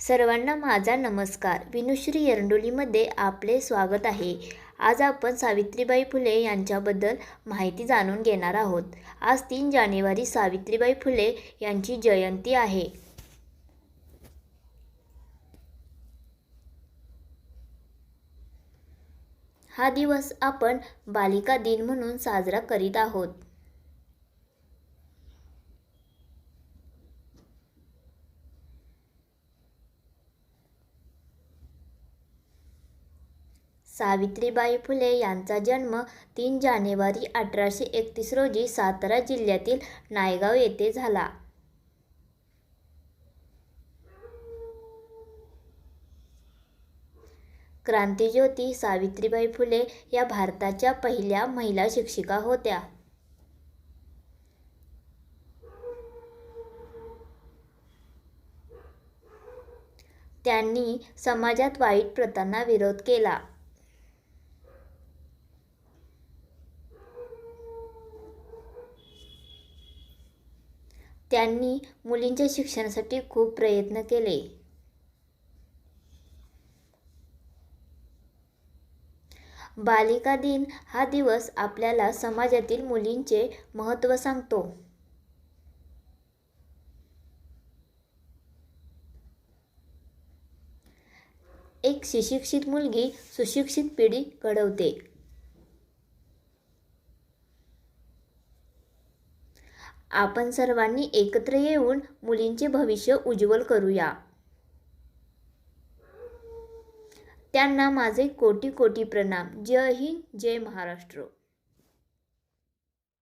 सर्वांना माझा नमस्कार. विनुश्री एरंडोलीमध्ये आपले स्वागत आहे. आज आपण सावित्रीबाई फुले यांच्याबद्दल माहिती जाणून घेणार आहोत. आज तीन जानेवारी सावित्रीबाई फुले यांची जयंती आहे. हा दिवस आपण बालिका दिन म्हणून साजरा करीत आहोत. सावित्रीबाई फुले यांचा जन्म तीन जानेवारी अठराशे एकतीस रोजी सातारा जिल्ह्यातील नायगाव येथे झाला. क्रांतीज्योती सावित्रीबाई फुले या भारताच्या पहिल्या महिला शिक्षिका होत्या. त्यांनी समाजात वाईट प्रथांना विरोध केला. त्यांनी मुलींच्या शिक्षणासाठी खूप प्रयत्न केले. बालिका दिन हा दिवस आपल्याला समाजातील मुलींचे महत्त्व सांगतो. एक सुशिक्षित मुलगी सुशिक्षित पिढी घडवते. आपण सर्वांनी एकत्र येऊन मुलींचे भविष्य उज्ज्वल करूया. त्यांना माझे कोटी कोटी प्रणाम. जय हिंद जय महाराष्ट्र.